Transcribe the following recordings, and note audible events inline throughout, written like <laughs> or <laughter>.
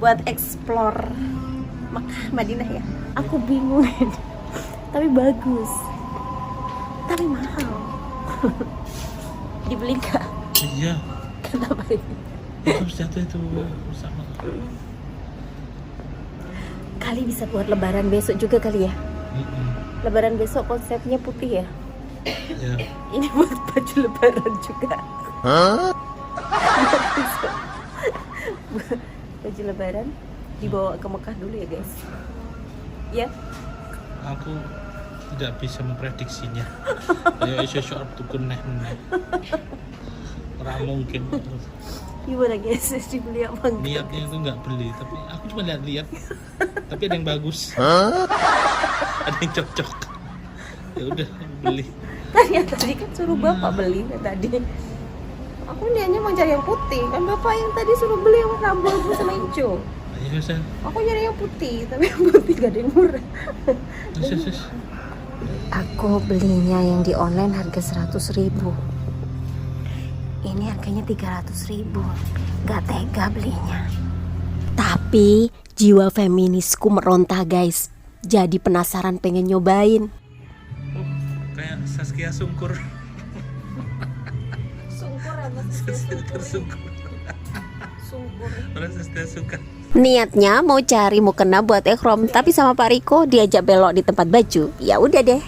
buat explore Makkah Madinah ya. Aku bingung. <laughs> Tapi bagus. Tapi mahal. <laughs> Dibeli nggak? Iya. Kenapa ini? Harus jatuh itu sama kali bisa buat lebaran besok juga kali ya? Mm-mm. lebaran besok konsepnya putih ya? Ya <laughs> ini buat baju lebaran juga. Baju lebaran dibawa ke Mekah dulu ya guys. Ya? Aku tidak bisa memprediksinya. <laughs> Ya isu isu arep tuku neh neh ora mungkin. Gimana guys? <laughs> Dibeli apa enggak? Niatnya itu nggak beli tapi aku cuma lihat-lihat. <laughs> Tapi ada yang bagus. Ada yang cocok. Ya udah beli. Tadi tadi kan suruh bapak beli ya tadi aku niatnya mau cari yang putih. Kan bapak yang tadi suruh beli yang warna abu <laughs> sama hijau. Aku nyari yang putih tapi yang putih gak ada yang murah. Aku belinya yang di online harga 100 ribu. Ini harganya 300 ribu. Gak tega belinya. Tapi jiwa feminisku meronta guys. Jadi penasaran pengen nyobain. Oh kayak Saskia Sungkur orang Niatnya mau cari mukena buat ekrom, tapi sama Pak Riko diajak belok di tempat baju. Ya udah deh.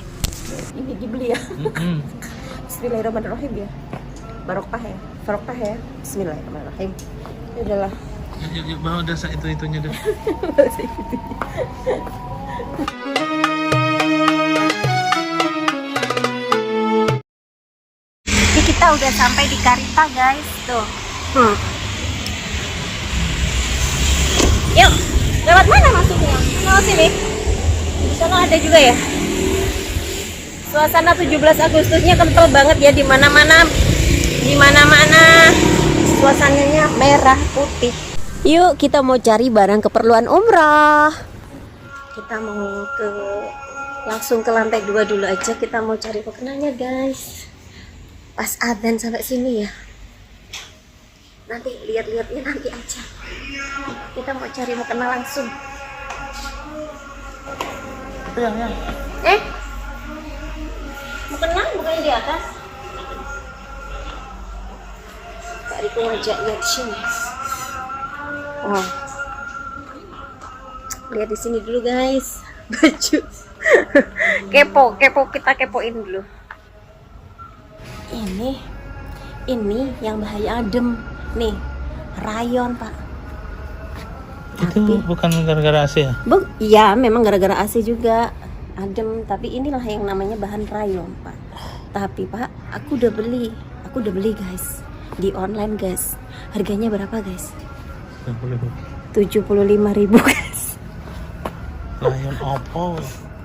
Ini dibeli ya. Bismillahirrahmanirrahim ya. Barokah ya. Barokah ya. Bismillahirrahmanirrahim. Ya udahlah. yuk yuk yuk bawa dasa itu itunya deh udah sampai di Karita guys. Tuh. Hmm. Yuk, lewat mana masuknya? Lewat sini. Di sana ada juga ya. Suasana 17 Agustusnya kental banget ya di mana-mana. Di mana-mana suasananya merah putih. Yuk, kita mau cari barang keperluan umrah. Kita mau ke langsung ke lantai dua dulu aja. Kita mau cari pekenanya guys pas adzan sampai sini ya. Nanti lihat-lihatnya nanti aja. Kita mau cari mau kenal langsung. Yang yang. Eh? Mau kenal bukannya di atas? Kak Riko ngajak lihat sini. Oh lihat di sini dulu guys. <laughs> Baju. Kepo kepo kita kepoin dulu ini ini yang bahaya adem. Nih rayon pak. Itu bukan gara-gara AC ya? Bu, iya memang gara-gara AC juga adem. Tapi inilah yang namanya bahan rayon pak. Tapi pak aku udah beli. Aku udah beli guys. Di online guys. Harganya berapa guys? Nggak boleh Bu. 75.000 ribu guys. Lion Oppo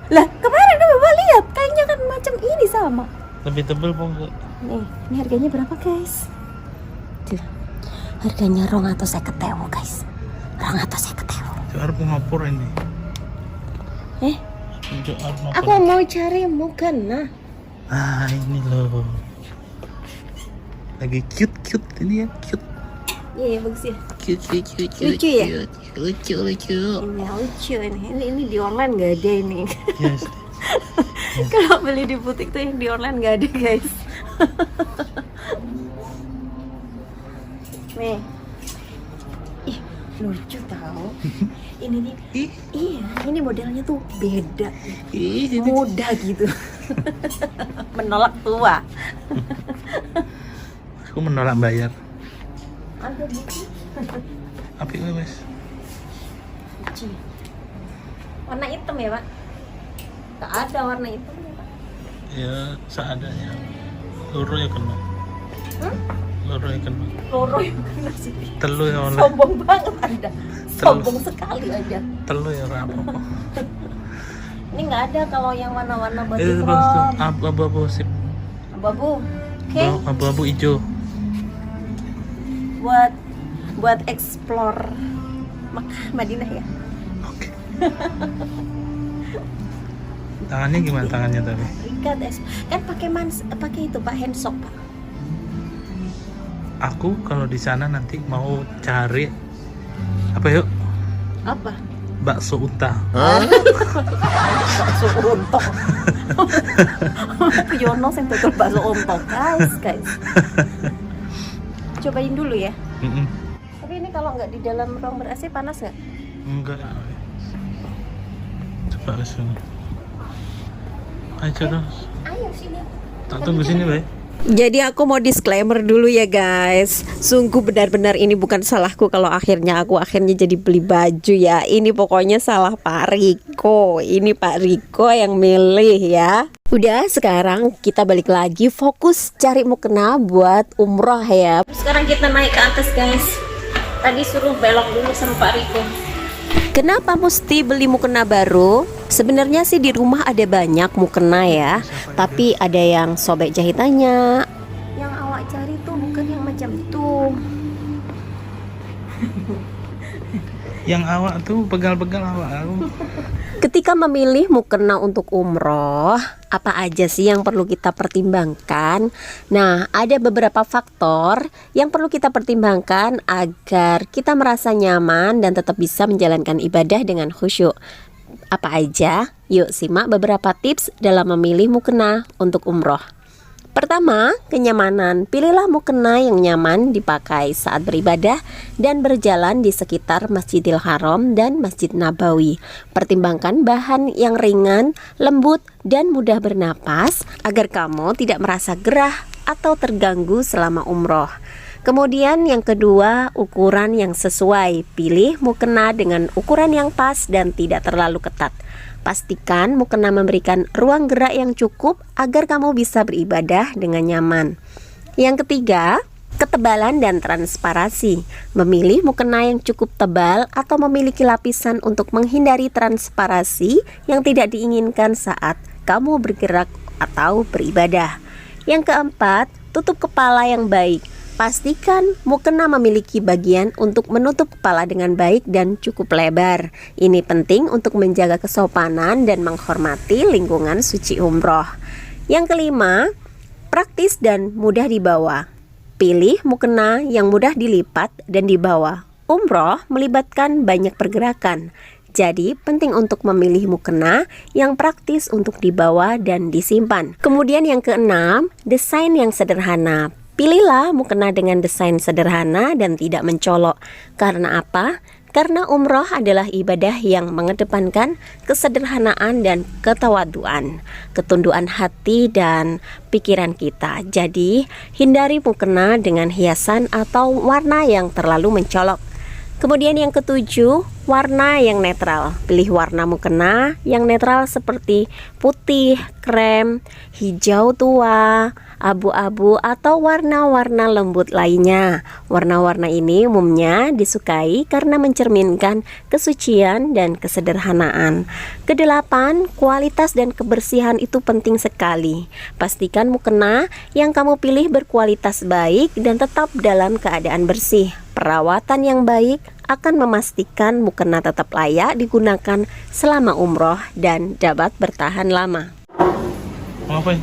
lah kemarin kan bapak lihat kayaknya kan macam ini sama. Lebih tebel Bu. Nih ini harganya berapa guys? Tuh harganya rong atau saya ketewo guys. Rong atau saya ketewo harus ngapur ini. Eh? Aku mau cari mukena ah ini loh. Lagi cute cute ini ya cute. Iya ya bagus ya. Cute cute cute cute. Lucu ya? cute, lucu lucu. Ini lucu ini. Ini, ini di online nggak ada ini. Yes. <laughs> Kalau beli di butik tuh yang di online nggak ada guys nih. Ih lucu tau. <laughs> Ini nih. Ih. Iya ini modelnya tuh beda. Ih ini muda gitu. <laughs> Menolak tua. <laughs> Aku menolak bayar. Ada buku api mas warna hitam ya pak? Nggak ada warna hitam ya pak? Ya seadanya loro ya kena. Hmm? loro ya kena. Loro yang kena sih. Telu ya oleh. Sombong banget anda. Sombong sekali aja. Telu ya apa <laughs> ini nggak ada kalau yang warna-warna body itu bagus tuh. From abu abu abu sip. Abu-abu. Oke. Abu abu hijau. Buat buat explore Makkah Madinah ya. Oke. Tangannya gimana? Tangannya tapi ikat es kan pakai mans pakai itu pak handsock pak aku kalau di sana nanti mau cari apa yuk Apa? bakso uta. bakso untok <laughs> Yono yang tutup bakso untok guys guys cobain dulu ya Mm-mm. tapi ini kalau nggak di dalam ruang ber AC panas nggak Enggak. Coba ke sini. Ayo terus. ayo sini. Tak tunggu sini, Bay. Jadi aku mau disclaimer dulu ya guys. Sungguh benar-benar ini bukan salahku Kalau akhirnya aku akhirnya jadi beli baju ya. Ini pokoknya salah Pak Riko. Ini Pak Riko yang milih ya. Udah sekarang kita balik lagi. Fokus cari mukena buat umroh ya. Sekarang kita naik ke atas guys. Tadi suruh belok dulu sama Pak Riko Kenapa mesti beli mukena baru? Sebenarnya sih di rumah ada banyak mukena ya, tapi ada yang sobek jahitannya. Yang awak cari tuh bukan yang macam itu. Yang awak tuh pegal-pegal awak aku. Ketika memilih mukena untuk umroh, apa aja sih yang perlu kita pertimbangkan? Nah, ada beberapa faktor yang perlu kita pertimbangkan agar kita merasa nyaman dan tetap bisa menjalankan ibadah dengan khusyuk. Apa aja? Yuk simak beberapa tips dalam memilih mukena untuk umroh. Pertama, kenyamanan. Pilihlah mukena yang nyaman dipakai saat beribadah dan berjalan di sekitar Masjidil Haram dan Masjid Nabawi. Pertimbangkan bahan yang ringan, lembut, dan mudah bernapas agar kamu tidak merasa gerah atau terganggu selama umroh. Kemudian yang kedua, ukuran yang sesuai. Pilih mukena dengan ukuran yang pas dan tidak terlalu ketat. Pastikan mukena memberikan ruang gerak yang cukup agar kamu bisa beribadah dengan nyaman. Yang ketiga, ketebalan dan transparasi. Memilih mukena yang cukup tebal atau memiliki lapisan untuk menghindari transparasi yang tidak diinginkan saat kamu bergerak atau beribadah. Yang keempat, tutup kepala yang baik. Pastikan mukena memiliki bagian untuk menutup kepala dengan baik dan cukup lebar. Ini penting untuk menjaga kesopanan dan menghormati lingkungan suci umroh. Yang kelima, praktis dan mudah dibawa. Pilih mukena yang mudah dilipat dan dibawa. Umroh melibatkan banyak pergerakan. Jadi, penting untuk memilih mukena yang praktis untuk dibawa dan disimpan. Kemudian yang keenam, desain yang sederhana. Pilihlah mukena dengan desain sederhana dan tidak mencolok. Karena apa? Karena umroh adalah ibadah yang mengedepankan kesederhanaan dan ketawaduan, ketunduan hati dan pikiran kita. Jadi, hindari mukena dengan hiasan atau warna yang terlalu mencolok. Kemudian yang ketujuh, warna yang netral. Pilih warna mukena yang netral seperti putih, krem, hijau tua, abu-abu atau warna-warna lembut lainnya. Warna-warna ini umumnya disukai karena mencerminkan kesucian dan kesederhanaan. Kedelapan, kualitas dan kebersihan itu penting sekali. Pastikan mukena yang kamu pilih berkualitas baik dan tetap dalam keadaan bersih. Perawatan yang baik akan memastikan mukena tetap layak digunakan selama umroh dan dapat bertahan lama. Mau ngapain?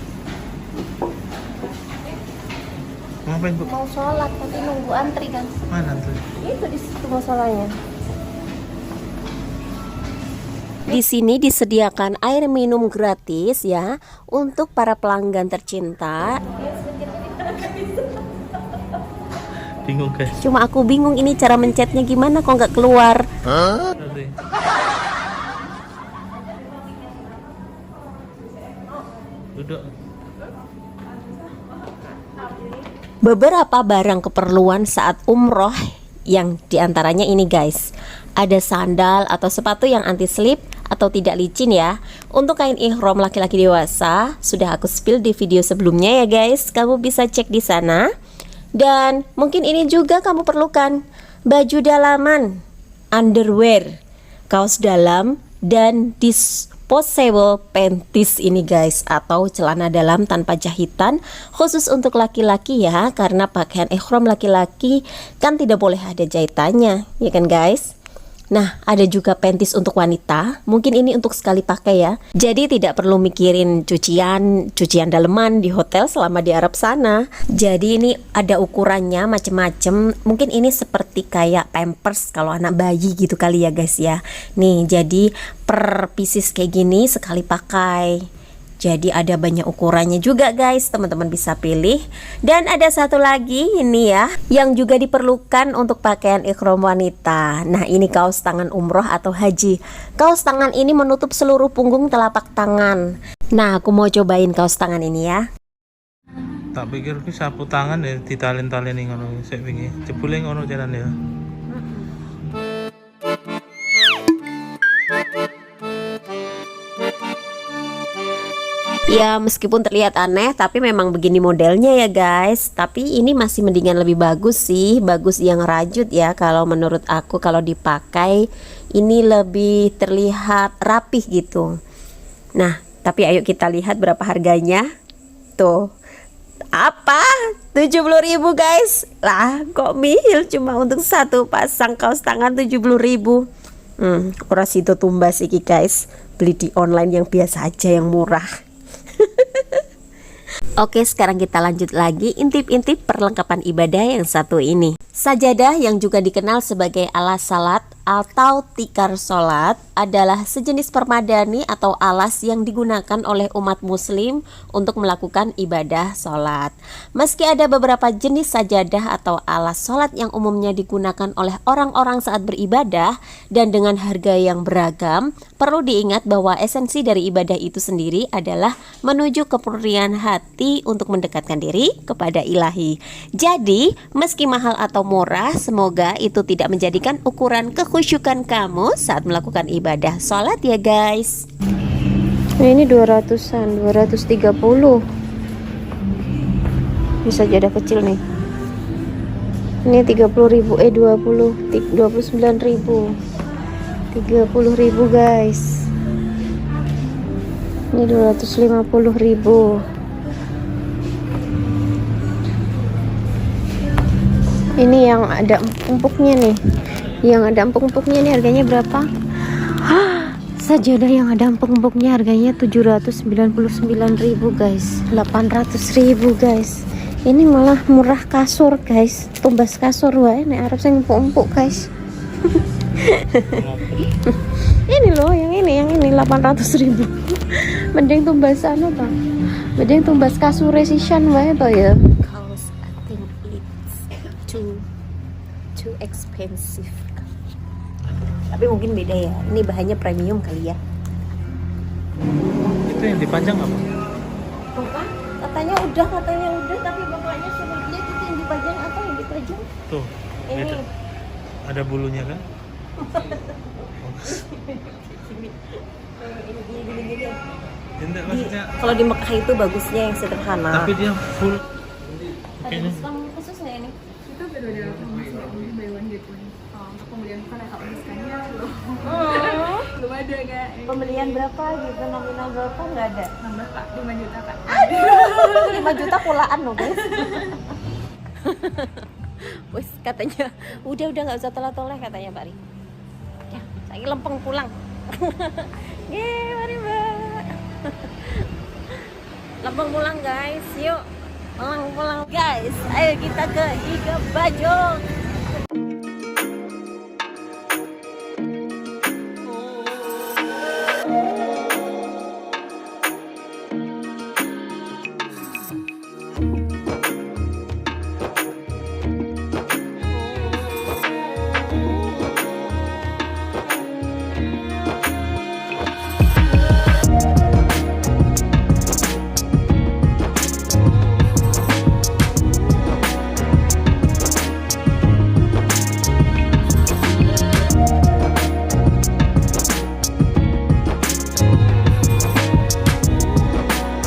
Mau ngapain, Bu? Mau sholat tapi nunggu antri kan? Mana tuh? Itu di situ masalahnya. Di sini disediakan air minum gratis ya untuk para pelanggan tercinta. Bingung, guys. Cuma aku bingung ini cara mencetnya gimana kok nggak keluar. Duduk. Beberapa barang keperluan saat umroh yang di antaranya ini guys Ada sandal atau sepatu yang anti slip atau tidak licin ya Untuk kain ihram laki-laki dewasa Sudah aku spill di video sebelumnya ya guys Kamu bisa cek di sana Dan mungkin ini juga kamu perlukan. Baju dalaman Underwear Kaos dalam dan disposable panties ini guys. Atau celana dalam tanpa jahitan khusus untuk laki-laki ya karena pakaian ihram laki-laki kan tidak boleh ada jahitannya ya kan guys Nah, ada juga panties untuk wanita. Mungkin ini untuk sekali pakai ya. Jadi tidak perlu mikirin cucian, cucian daleman di hotel selama di Arab sana. Jadi ini ada ukurannya macem-macem. Mungkin ini seperti kayak pampers kalau anak bayi gitu kali ya guys ya. Nih, jadi per pieces kayak gini sekali pakai. Jadi ada banyak ukurannya juga guys, teman-teman bisa pilih. Dan ada satu lagi ini ya, yang juga diperlukan untuk pakaian ikhram wanita. Nah ini kaos tangan umroh atau haji. Kaos tangan ini menutup seluruh punggung telapak tangan. Nah aku mau cobain kaos tangan ini ya. Tak pikir ki sapu tangan ya ditalin-talini ngono sik wingi. Jebule ngono jalan ya. Ya meskipun terlihat aneh tapi memang begini modelnya ya guys. Tapi ini masih mendingan lebih bagus sih. Bagus yang rajut ya kalau menurut aku. Kalau dipakai Ini lebih terlihat rapih gitu. Nah tapi ayo kita lihat berapa harganya. Tuh apa? 70 ribu guys. Lah kok mihil cuma untuk satu pasang kaos tangan 70 ribu. Hmm, ora situ tumbas iki guys. Beli di online yang biasa aja yang murah Oke, sekarang kita lanjut lagi intip-intip perlengkapan ibadah yang satu ini. Sajadah yang juga dikenal sebagai alas salat atau tikar solat adalah sejenis permadani atau alas yang digunakan oleh umat muslim untuk melakukan ibadah solat. Meski ada beberapa jenis sajadah atau alas solat yang umumnya digunakan oleh orang-orang saat beribadah dan dengan harga yang beragam, perlu diingat bahwa esensi dari ibadah itu sendiri adalah menuju kepurnian hati untuk mendekatkan diri kepada ilahi. Jadi, meski mahal atau murah, semoga itu tidak menjadikan ukuran kekhusyukan kamu saat melakukan ibadah sholat ya guys. Nah, ini 200-an, 230. Bisa jadah kecil nih. Ini 30.000 eh 20 ti- 29.000. 30.000 guys. Ini 250.000. Ini yang ada empuknya nih. Yang ada empuk-empuknya nih harganya berapa? Sajadah yang ada empuk-empuknya harganya 799.000 guys 800.000 guys Ini malah murah kasur guys Tumbas kasur nek Arab sing empuk-empuk guys <laughs> Ini loh yang ini yang ini 800.000 Mending tumbas anu toh Mending tumbas kasur resishan wae toh ya Cause I think it's too too expensive. Tapi mungkin beda ya. Ini bahannya premium kali ya. Itu yang dipanjang apa? Bukan? Katanya udah, katanya udah, tapi bapaknya suruh dia itu yang dipajang apa yang dipajang? Tuh. Ini. Beda. Ada bulunya kan? Di- Kalau di Mekah itu bagusnya yang sederhana. tapi dia full ada diskon khusus nggak ini? itu baru ada promosi only buy one get one. Oh, untuk pembelian bukan ada diskonnya belum Oh, belum ada kak. Pembelian berapa gitu? Nominal berapa? Nggak ada? nambah kak. 5 juta kak. 5 juta pulaan loh guys. <laughs> Wes katanya udah udah nggak usah toleh-toleh katanya Pak Ri. Saya lempeng pulang. <laughs> Ye, mari Mbak. <laughs> lempeng pulang guys, yuk. Pulang pulang guys. Ayo kita ke Iga Bajong.